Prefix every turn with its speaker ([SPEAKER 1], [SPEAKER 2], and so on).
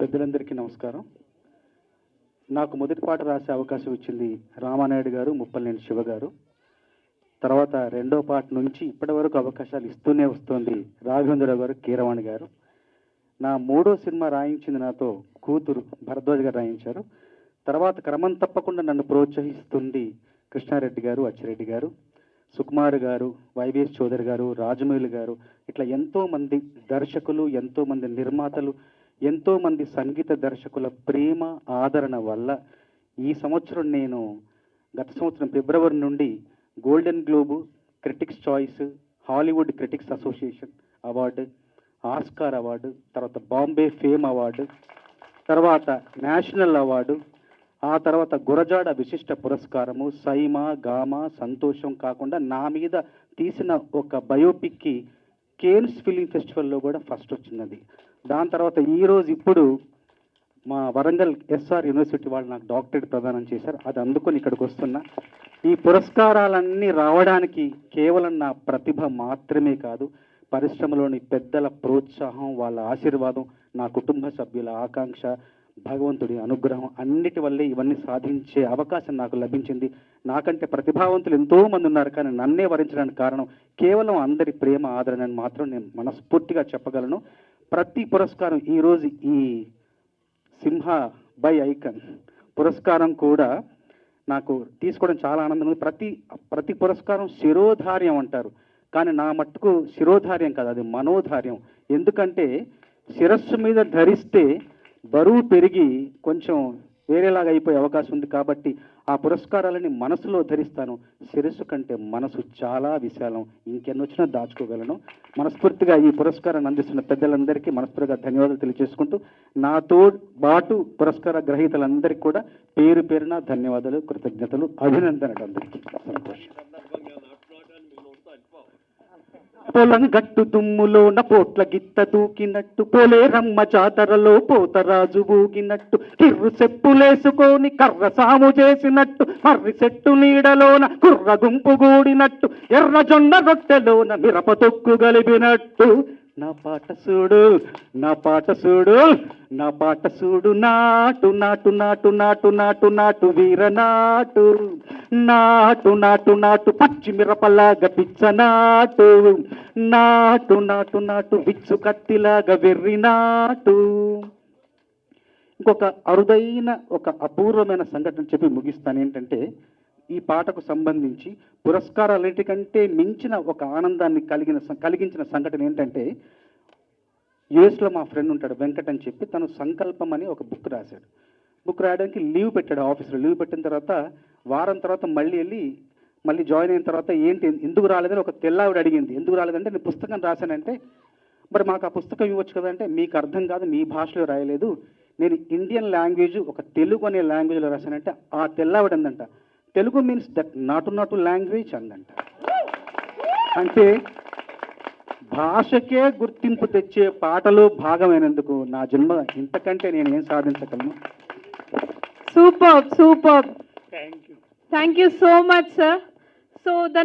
[SPEAKER 1] పెద్దలందరికీ నమస్కారం. నాకు మొదటి పాట రాసే అవకాశం ఇచ్చింది రామానాయుడు గారు ముప్పలనేని శివ గారు. తర్వాత రెండో పాట నుంచి ఇప్పటి వరకు అవకాశాలు ఇస్తూనే వస్తుంది రాఘవేంద్రరావు గారు కీరవాణి గారు. నా మూడో సినిమా రాయించింది నాతో కూతురు భరద్వాజ్ గారు రాయించారు. తర్వాత క్రమం తప్పకుండా నన్ను ప్రోత్సహిస్తుంది కృష్ణారెడ్డి గారు అచ్చిరెడ్డి గారు సుకుమార్ గారు వైవిఎస్ చౌదరి గారు రాజమౌళి గారు. ఇట్లా ఎంతోమంది దర్శకులు ఎంతోమంది నిర్మాతలు ఎంతోమంది సంగీత దర్శకుల ప్రేమ ఆదరణ వల్ల ఈ సంవత్సరం నేను గత సంవత్సరం ఫిబ్రవరి నుండి golden globe critics choice Hollywood critics association award Oscar award తర్వాత బాంబే ఫేమ్ అవార్డు తర్వాత నేషనల్ అవార్డు ఆ తర్వాత గురజాడ విశిష్ట పురస్కారము సైమా గామా సంతోషం కాకుండా నా మీద తీసిన ఒక బయోపిక్కి కేన్స్ ఫిలిం ఫెస్టివల్లో కూడా ఫస్ట్ వచ్చినది దాని తర్వాత ఈ రోజు ఇప్పుడు మా వరంగల్ ఎస్ఆర్ యూనివర్సిటీ వాళ్ళు నాకు డాక్టరేట్ ప్రదానం చేశారు. అది అందుకొని ఇక్కడికి వస్తున్నా. ఈ పురస్కారాలన్నీ రావడానికి కేవలం నా ప్రతిభ మాత్రమే కాదు పరిశ్రమలోని పెద్దల ప్రోత్సాహం వాళ్ళ ఆశీర్వాదం నా కుటుంబ సభ్యుల ఆకాంక్ష భగవంతుడి అనుగ్రహం అన్నిటి వల్లే ఇవన్నీ సాధించే అవకాశం నాకు లభించింది. నాకంటే ప్రతిభావంతులు ఎంతోమంది ఉన్నారు కానీ నన్నే వరించడానికి కారణం కేవలం అందరి ప్రేమ ఆదరణ అని మాత్రం నేను మనస్ఫూర్తిగా చెప్పగలను. ప్రతి పురస్కారం ఈరోజు ఈ సింహ బై ఐకన్ పురస్కారం కూడా నాకు తీసుకోవడం చాలా ఆనందం ఉంది. ప్రతి ప్రతి పురస్కారం శిరోధార్యం అంటారు. కానీ నా మట్టుకు శిరోధార్యం కాదు అది మనోధార్యం. ఎందుకంటే శిరస్సు మీద ధరిస్తే బరువు పెరిగి కొంచెం వేరేలాగా అయిపోయే అవకాశం ఉంది కాబట్టి ఆ పురస్కారాలని మనసులో ధరిస్తాను. శిరస్సు కంటే మనసు చాలా విశాలం. ఇంకెన్నొచ్చినా దాచుకోగలను. మనస్ఫూర్తిగా ఈ పురస్కారాన్ని అందిస్తున్న పెద్దలందరికీ మనస్ఫూర్తిగా ధన్యవాదాలు తెలియజేసుకుంటూ నాతో పాటు పురస్కార గ్రహీతలందరికీ కూడా పేరు పేరున ధన్యవాదాలు కృతజ్ఞతలు అభినందనలు అందరికీ. సంతోషం. పొలం గట్టు దుమ్ములోన పోట్ల గిత్త దూకినట్టు పోలే రమ్మ జాతరలో పోతరాజు ఊగినట్టు కిర్రు చెప్పులేసుకొని కర్ర సాము చేసినట్టు మర్రి చెట్టు నీడలోన కుర్ర గుంపు గూడినట్టు ఎర్ర జొన్న రొట్టెలోన మిరప తొక్కు గలిపినట్టు. నా పాట చూడు నా పాట చూడు నా పాట చూడు నాటు నాటు నాటు నాటు నాటు నాటు వీర నాటు నాటు నాటు పచ్చిమిరపలాగా పచ్చి మిరపలాగా పిచ్చ నాటు. నాటు నాటు నాటు విచ్చు కత్తిలాగా వెర్రి నాటు. ఇంకొక అరుదైన ఒక అపూర్వమైన సంఘటన చెప్పి ముగిస్తాను. ఏంటంటే ఈ పాటకు సంబంధించి పురస్కారాలన్నిటికంటే మించిన ఒక ఆనందాన్ని కలిగిన కలిగించిన సంఘటన ఏంటంటే యుఎస్లో మా ఫ్రెండ్ ఉంటాడు వెంకట్ అని చెప్పి తను సంకల్పం అని ఒక బుక్ రాశాడు. బుక్ రాయడానికి లీవ్ పెట్టాడు ఆఫీస్లో లీవ్ పెట్టిన తర్వాత వారం తర్వాత మళ్ళీ వెళ్ళి మళ్ళీ జాయిన్ అయిన తర్వాత ఏంటి ఎందుకు రాలేదని ఒక తెల్లావిడ అడిగింది. ఎందుకు రాలేదంటే నేను పుస్తకం రాశానంటే మరి మాకు ఆ పుస్తకం ఇవ్వచ్చు కదంటే మీకు అర్థం కాదు మీ భాషలో రాయలేదు. నేను ఇండియన్ లాంగ్వేజ్ ఒక తెలుగు అనే లాంగ్వేజ్లో రాశానంటే ఆ తెల్లావిడ అందంట. తెలుగు మీన్స్ దట్ నాటు నాటు లాంగ్వేజ్ అందంట. అంటే భాషకే గుర్తింపు తెచ్చే పాటలో భాగమైనందుకు నా జన్మ ఇంతకంటే నేను ఏం సాధించగలను?
[SPEAKER 2] Superb, superb.
[SPEAKER 1] Thank you
[SPEAKER 2] Thank you so much, sir. So the